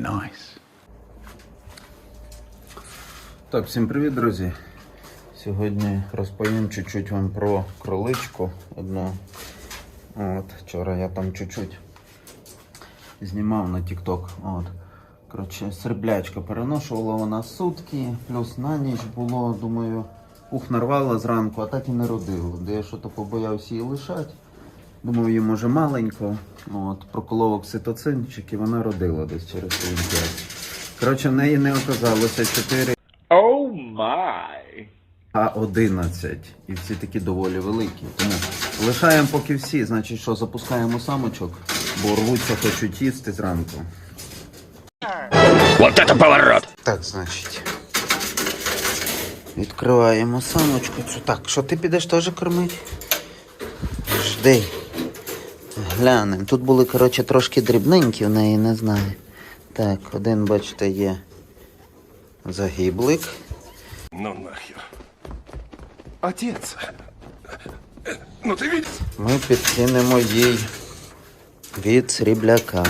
Nice. Так, всім привіт, друзі. Сьогодні розповім чуть-чуть вам про кроличку одну. От, вчора я там чуть-чуть знімав на TikTok. От. Коротше, сріблячка переношувала вона сутки, плюс на ніч було, думаю, ух, нарвала зранку, а так і не родила. Де я що-то побоявся її лишати. Думав, їй може маленько. От, проколов окситоцинчик і вона родила десь через свій час. Коротше, в неї не оказалося 4 Oh my. а 11. І всі такі доволі великі. Тому лишаємо поки всі, значить, що запускаємо самочок, бо рвуться хочуть їсти зранку. Вот это поворот! Так, значить. Відкриваємо самочку. Що так, що ти підеш теж кормити? Жди. Глянемо. Тут були, коротше, трошки дрібненькі в неї, не знаю. Так, один, бачите, є загиблик. Ну нахер. Отец. Ну ты видишь? Ми підкинемо їй від срібляка.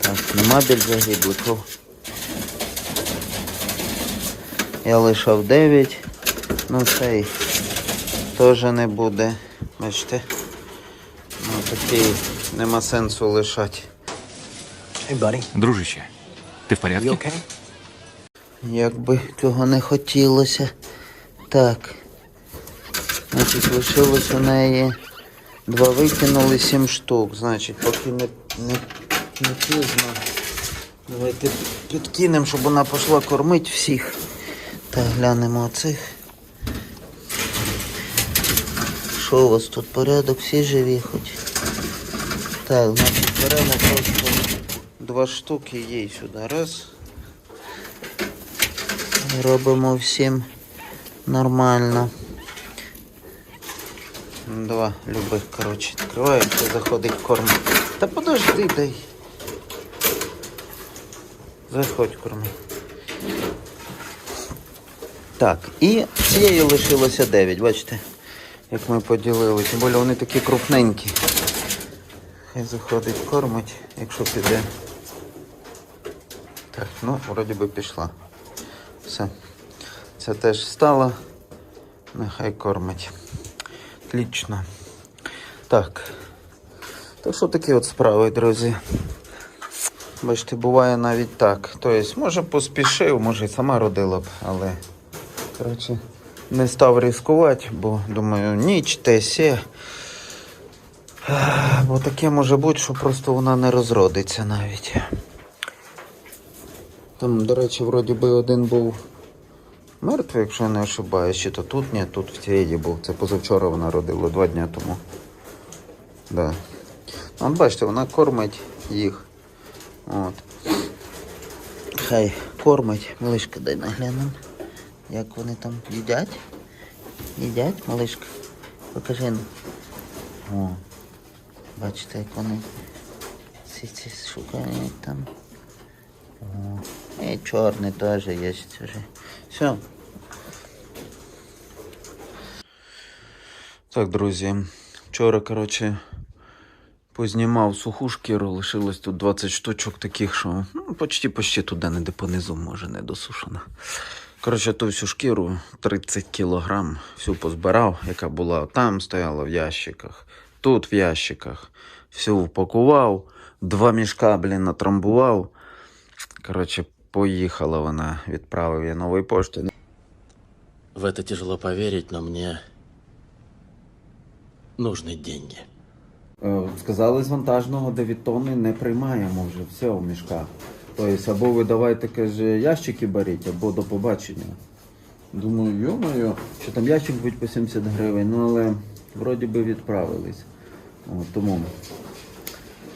Так, нема більш загибликів. Я лишав 9. Ну цей теж не буде. Бачите? Ну такий нема сенсу лишати. Дружище, ты в порядке? Як би цього не хотілося. Так. Значить, лишилось у неї два викинули сім штук. Значить, поки не, не, не пізно. Давайте підкинемо, щоб вона пішла кормити всіх. Так, глянемо оцих. Що у вас тут порядок? Всі живі хоч. Так, значить, беремо просто два штуки їй сюди. Раз. Робимо всім нормально. Два любих, коротше, відкриваємо, заходить корм. Та подожди, дай. Заходь корми. Так, і цієї лишилося 9, бачите, як ми поділили. Тим більше вони такі крупненькі. Хай заходить кормить, якщо піде. Так, ну, вроді би пішла. Все. Це теж стало. Нехай кормить. Отлично. Так. То що такі от справи, друзі? Бачите, буває навіть так. Тобто, може поспішив, може і сама родила б, але коротше, не став ризикувати, бо думаю, ніч те сє. Ех, Бо таке може бути, що просто вона не розродиться навіть. Там, до речі, вроді би один був мертвий, якщо я не ошибаюсь, чи то тут, ні, тут в Тієді був. Це позавчора вона родила, два дні тому. Да. От бачите, вона кормить їх. От. Хай кормить. Малишка, дай наглянемо. Як вони там їдять? Їдять, малишка? Покажи. О. Бачите, як вони ці, ці шукають там. О. І чорний теж є. Вже. Все. Так, друзі. Вчора, коротше, познімав суху шкіру, лишилось тут 20 штучок таких, що ну, почти почти туди, не де понизу, може, не досушена. Коротше, ту всю шкіру 30 кілограм всю позбирав, яка була там, стояла в ящиках, тут в ящиках. Всю упакував, два мішка, блін, натрамбував. Коротше, поїхала вона, відправив я нової пошти. В это тяжело поверить, но мне нужны деньги. Е, Сказали з вантажного 9 тонни не приймаємо вже все в мішках. Тобто, або ви давайте, каже, ящики беріть, або до побачення. Думаю, йо-моє, що там ящик буде по 70 гривень, ну але вроді би відправились. От, тому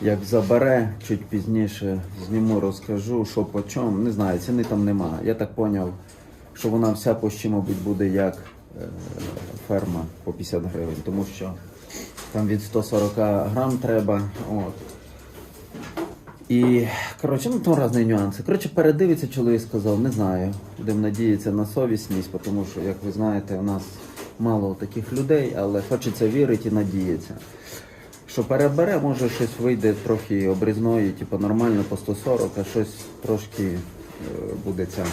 як забере, чуть пізніше зніму, розкажу, що по чому. Не знаю, ціни там нема. Я так поняв, що вона вся по ще, мабуть, буде як е, ферма по 50 гривень, тому що там від 140 грам треба. От. І, коротше, ну там різні нюанси. Коротше, передивиться, чоловік сказав, не знаю. Будемо надіятися на совісність, тому що, як ви знаєте, у нас мало таких людей, але хочеться вірити і надіятися. Що перебере, може щось вийде трохи обрізної, типу нормально по 140, а щось трошки е, буде ця.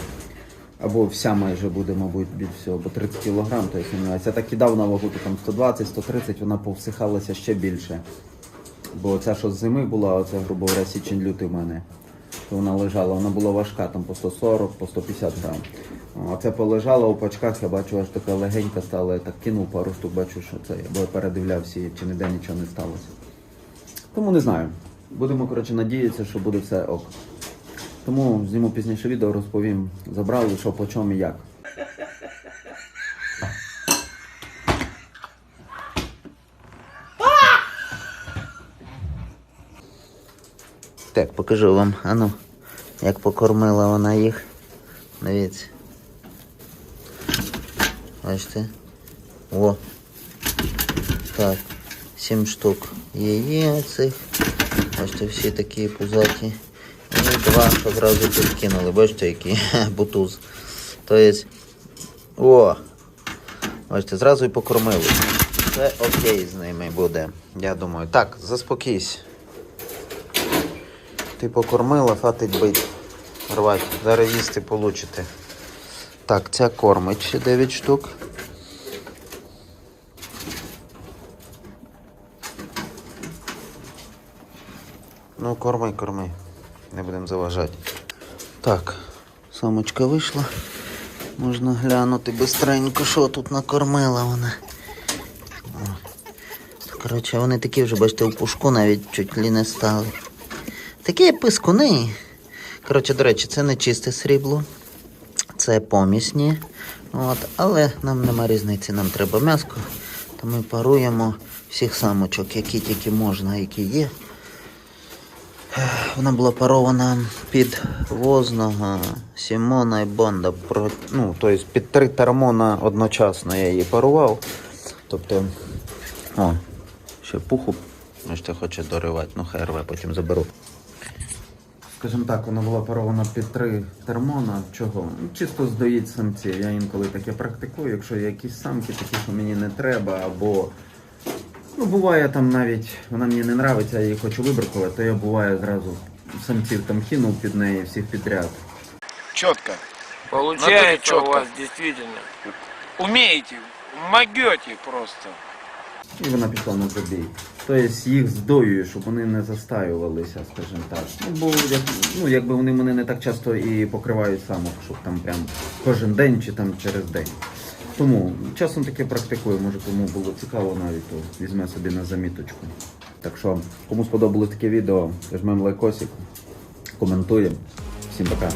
Або вся майже буде, мабуть, більш всього, бо 30 кг, то я сумніваюся. Я так кидав на вагу, то там 120-130, вона повсихалася ще більше. Бо ця, що з зими була, оце, грубо говоря, січень-лютий в мене. То вона лежала, вона була важка, там по 140, по 150 грам. А це полежала у пачках, я бачу, аж така легенька стала, я так кинув пару штук, бачу, що це, бо я передивлявся, чи ніде нічого не сталося. Тому не знаю. Будемо, коротше, надіятися, що буде все ок. Тому зніму пізніше відео, розповім, забрали, що по чому і як. Так, покажу вам, ану, як покормила вона їх. Дивіться. Бачите? О. Так. Сім штук її цих. Бачите, всі такі пузаті. І два одразу підкинули. Бачите, який бутуз. Тобто. О! Бачите, зразу і покормили. Все окей з ними буде. Я думаю. Так, заспокійся. Ти покормила, хватить бить. Рвать. Зараз їсти получите. Так, ця кормить ще 9 штук. Ну, корми, корми. Не будемо заважати. Так, самочка вийшла. Можна глянути бистренько, що тут накормила вона. Коротше, вони такі вже, бачите, у пушку навіть чуть лі не стали. Такі пискуни. Коротше, до речі, це не чисте срібло. Це помісні. От, але нам нема різниці, нам треба м'яско. То ми паруємо всіх самочок, які тільки можна, які є. Вона була парована під возного Сімона і Бонда. Ну, тобто під три термона одночасно я її парував. Тобто, о, ще пуху, бачите, хоче доривати, ну хай рве, потім заберу. Скажімо так, вона була парована під три термона. Чого? Ну, Чисто здоїть самці. Я інколи таке практикую, якщо є якісь самки, такі, що мені не треба, або Ну, буває там навіть, вона мені не нравиться, я її хочу вибракувати, то я буває зразу самців там кинув під неї всіх підряд. Четко. Получается Натуре у вас действительно. Умеете, могете просто. І вона пішла на забій. Тобто їх здоюю, щоб вони не застаювалися, скажімо так. Ну, бо як, ну, якби вони мене не так часто і покривають самок, щоб там прям кожен день чи там через день. Тому часом таке практикую, може кому було цікаво навіть, то візьме собі на заміточку. Так що, кому сподобалось таке відео, жмемо лайкосик, коментуємо. Всім пока.